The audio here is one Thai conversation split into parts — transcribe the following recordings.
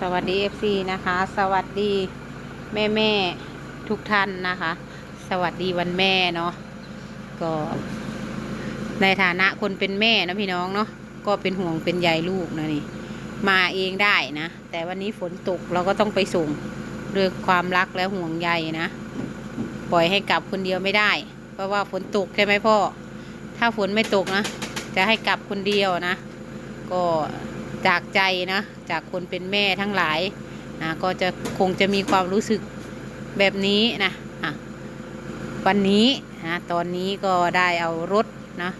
สวัสดี FC นะคะ สวัสดีแม่แม่ทุกท่านนะคะ สวัสดีวันแม่เนาะก็ในฐานะคนเป็นแม่นะพี่น้องเนาะก็เป็นห่วงเป็นใยลูกนะนี่ มาเองได้นะ แต่วันนี้ฝนตกเราก็ต้องไปส่งด้วยความรักและห่วงใยนะ ปล่อยให้กลับคนเดียวไม่ได้ เพราะว่าฝนตกใช่ไหมพ่อ ถ้าฝนไม่ตกนะ จะให้กลับคนเดียวนะ ก็ จากใจนะจากคนเป็นแม่ทั้งหลายนะก็จะคงจะมีความรู้สึกแบบนี้นะะวันนี้นะตอนนี้ก็ได้เอารถนะ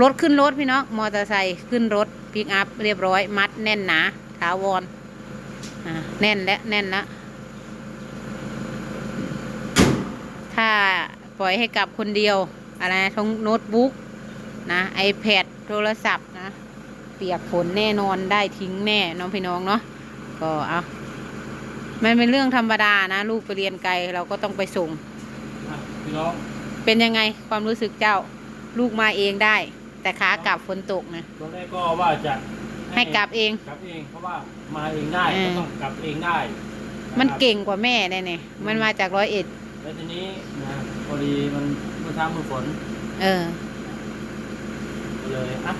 รถขึ้นรถพี่น้องมอเตอร์ไซค์ขึ้นรถปิกอัพเรียบร้อย มัดแน่นหนาถาวรอะแน่นและแน่นละถ้าปล่อยให้กลับคนเดียวอะไรนะทั้งโน้ตบุ๊กนะ iPad โทรศัพท์น เปียกฝนแน่นอนได้ทิ้งแน่น้องพี่น้องเนาะก็เอามันเป็นเรื่องธรรมดานะลูกไปเรียนไกลเราก็ต้องไปส่งอะพี่น้องเป็นยังไงความรู้สึกเจ้าลูกมาเองได้ แต่ขากลับฝนตกนะตอนแรกก็ว่าจะให้กลับเองกลับเองเพราะว่ามาเองได้เออก็ต้องกลับเองได้ะมันครับเก่งกว่าแม่แน่เนี่ยมันมาจากร้อยเอ็ดแล้วทีนี้นะพอดีมันมือท้ามือฝน เออก็เลยอะ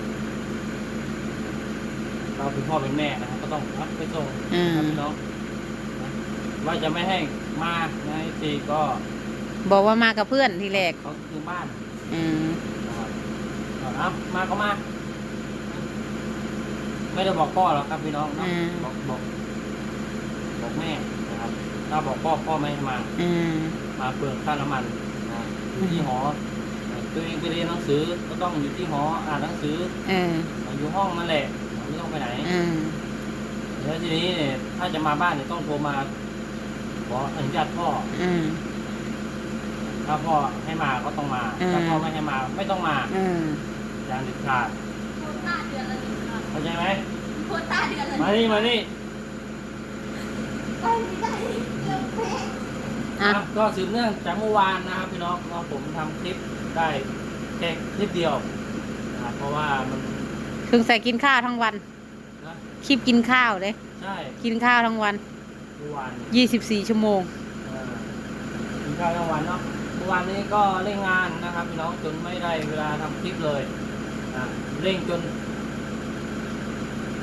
เราเป็นพ่อเป็นแม่นะครับก็ต้องรับไปส่งอืมครับพี่น้องนะว่าจะไม่ให้มาในทีก็บอกว่ามากับเพื่อนทีแรกเขาคือบ้านอืมนะครับก็เอามาก็มา ไม่ได้บอกพ่อหรอกครับพี่น้องเนาะบอกบอก บอกแม่นะครับ ถ้าบอกพ่อพ่อไม่ให้มา อืม มาเปลืองค่าน้ำมันนะอยู่ที่หอตัวเองไปเรียนหนังสือก็ต้องอยู่ที่หออ่านหนังสือ เออ อยู่ห้องนั่นแหละ ไม่ต้องไปไหนอืมแล้วทีนี้เนี่ยถ้าจะมาบ้านเนี่ยต้องโทรมาขออนุญาตพ่ออืมถ้าพ่อให้มาก็ต้องมาอืมถ้าพ่อไม่ให้มาไม่ต้องมาอืมอย่างเด็ดขาดโควต้าเดือนละหนึ่งครั้งเข้าใจไหมโควต้าเดือนละหมานึ่งนี่มานี่ได้ได้เรื่องเป๊ะอะครับก็สืบเนื่องจากเมื่อวานนะครับพี่น้องว่าผมทำคลิปได้แค่คลิปเดียวนะครับเพราะว่ามันถึงใส่กินข้าวทั้งวันนะ คลิปกินข้าวเลย ใช่กินข้าวทั้งวัน เมื่อวานยี่สิบสี่ชั่วโมง เอ่อกินข้าวทั้งวันเนาะเมื่อวานนี้ก็เร่งงานนะครับพี่น้องจนไม่ได้เวลาทำคลิปเลยอะเร่งจน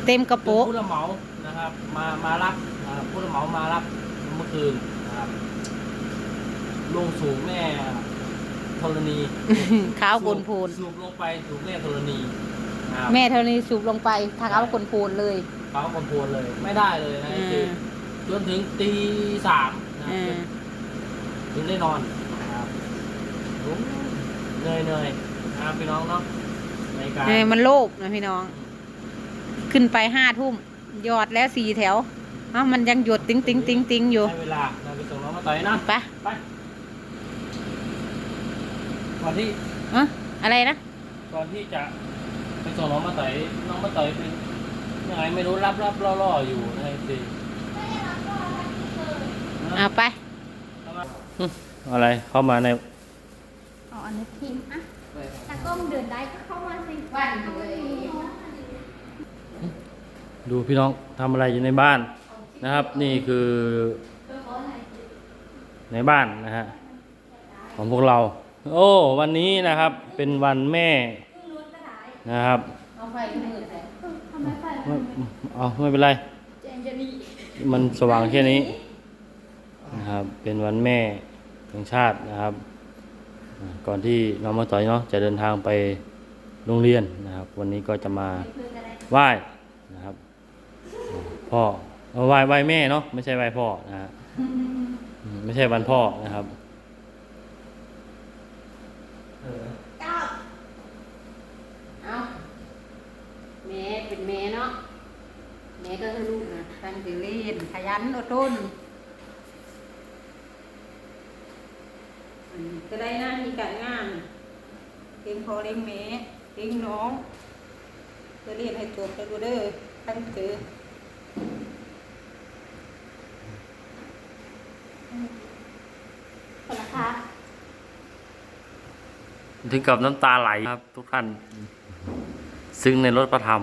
เต็มกระจนโปรงผู้รับเหมานะครับ มามารับอ่าผู้รับเหมามารับเมื่อคืนนะครับลงสู่แม่ธรณีข้าวบนพูนสูบลงไปสู่แม่ธรณีนะครับ แม่เท่านี้สูบลงไปทางเอาคนพูนเลยเขาบนพูนเลยไม่ได้เลยนะอืมคือจนถึงตีสามนะคอืรับมถึงได้นอนนะครับโอ้เหนื่อยเหนื่อยนะครับพี่น้องเนาะในการเออมันโลภนะพี่น้อง ขึ้นไปห้าทุ่มหยอดแล้วสี่แถวเอ้ามันยังหยดติ้งติ้งติ้งติ้งอยู่ให้เวลาเราไปส่งน้องมาต่อยนะไปไปก่อนที่เอะอะไรนะก่อนที่จะ ไปส่งน้องมาต่อยน้องมาต่อยเป็นยังไงไม่รู้รับรับล่อล่อๆอยู่ในสิเอาไป อะไรเข้ามาในอ๋ออันนี้พิมพ์อะตากล้องเดินได้ก็เข้ามาสิบ้านเลยดูพี่น้องทำอะไรอยู่ในบ้านนะครับ นี่คือ ในบ้านนะฮะของพวกเรา โอ้ วันนี้นะครับเป็นวันแม่ นะครับเอาไฟมือใส่ทำไมไฟไม่เอาไม่เป็นไรเจนจะนี่มันสว่างแค่นี้นะครับ เป็นวันแม่แห่งชาตินะครับอ่าก่อนที่น้องมาต่อยเนาะจะเดินทางไปโรงเรียนนะครับ วันนี้ก็จะมาไหว้นะครับพ่อเอาไหว้ไหว้แม่เนาะไม่ใช่ไหว้พ่อนะฮะอืมไม่ใช่วันพ่อนะครับ เก้า เอาแม่เป็นแม่เนาะแม่ก็ให้ลูกนะตั้งใจเรี ยันอดทนก็ได้หน้าที่การงานเลี้ยงพ่อเลี้ยงแม่เลี้ยงน้องจะเรียนให้จบไปดูเด้อตั้งใจคนละคะถึงกับน้ำตาไหลครับ ทุกท่าน ซึ่งในรถประธรรม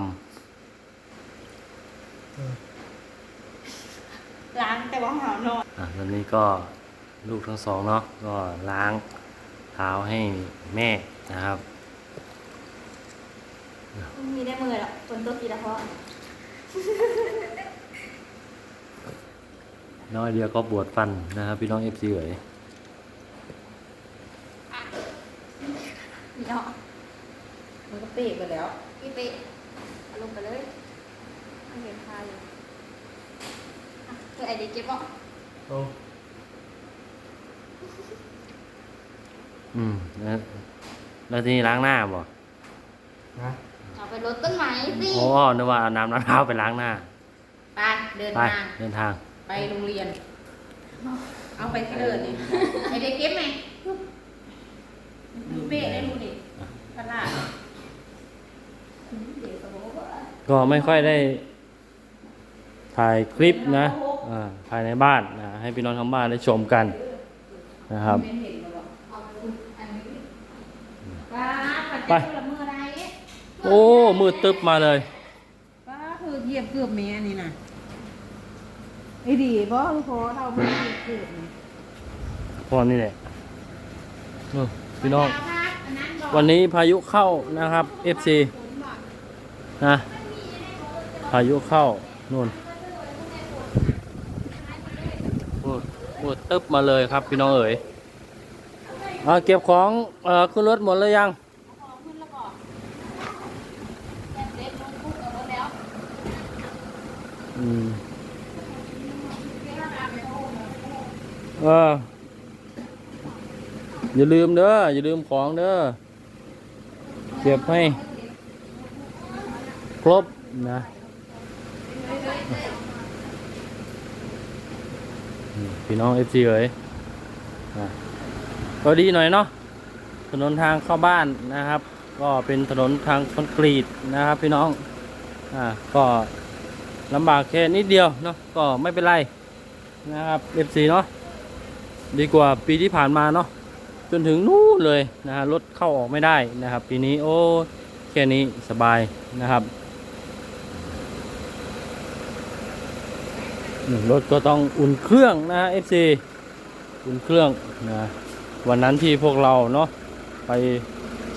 แต่ว่าหาวนอนอะตอนนี้ก็ลูกทั้งสองเนาะก็ล้างเท้าให้แม่นะครับ มีได้มือหรอกฝนตกกี่ละเพราะน้อยเดียวก็ปวดฟันนะครับ พี่น้องเอฟซีเอ๋ยเนาะมันก็เปะไปแล้วพี่เป๊ะเอาลงไปเลยมันเห็นพาอยู่ อะเธอไอเดียเก็บอะอืมแล้วแล้วทีนี้ล้างหน้าบ่เอาไปรดต้นไม้สิโอ้นึกว่าเอาน้ำล้างเท้าไปล้างหน้า ไปเดินไป ทางเดินทาง ไปโรงเรียน เอาไปที่เดินนี่ไอเด็กเก็บไหมดูเป๊ะได้ดูดิตลาดเดี๋ยวก็บอกว่าก็ไม่ค่อยได้ ถ่ายคลิปนะอ่า ภายในบ้านนะให้พี่น้องทางบ้านได้ชมกันนะครับไม่เห็นหรอกเอาไปคุณอันนี้ป้าปัจไปจัยละมืออะไรโอ้มืดตึ๊บมาเลยป้าคือเหยียบเกือบเมียนี่นะไอ้ดีบ่ลูกโคเราไม่เหยียบเกือบนี่พอนี่แหละเออพี่น้องป้าครับอันนั้นบอกวันนี้พายุเข้านะครับ FC นะพายุเข้านู่นมืดมืด ตึ๊บมาเลยครับพี่น้องเอ๋ยเอาเก็บของเอ่อขึ้นรถหมดเลยยังของขึ้นแล้วบอกแอบเล็กลงอืมเอออย่าลืมเด้ออย่าลืมของเด้อเก็บให้ ครบนะอืม พี่น้องเอฟซีเอ๋ยอะก็ดีหน่อยเนาะถนนทางเข้าบ้านนะครับ ก็เป็นถนนทางคอนกรีตนะครับ พี่น้องอ่าก็ลำบากแค่นิดเดียวเนาะก็ไม่เป็นไรนะครับเอฟซีเนาะดีกว่าปีที่ผ่านมาเนาะจนถึงนู่นเลยนะฮะรถเข้าออกไม่ได้นะครับ ปีนี้โอ้แค่นี้สบายนะครับ อืม รถก็ต้องอุ่นเครื่องนะ FC อุ่นเครื่องนะวันนั้นที่พวกเราเนาะไป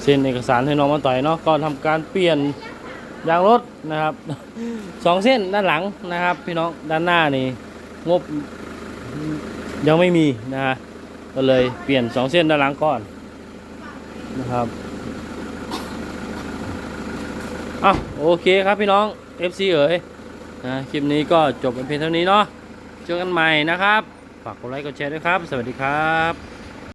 เซ็นเอกสารให้น้องมาต่อยเนาะก็ทำการเปลี่ยนยางรถนะครับสองเส้นด้านหลังนะครับ พี่น้องด้านหน้านี่งบยังไม่มีนะฮะก็เลยเปลี่ยนสองเส้นด้านหลังก่อนนะครับอะโอเคครับพี่น้อง FC เอ๋ย นะคลิปนี้ก็จบเป็นเพียงเท่านี้เนาะเจอกันใหม่นะครับ ฝากกดไลค์กดแชร์ด้วยครับ สวัสดีครับ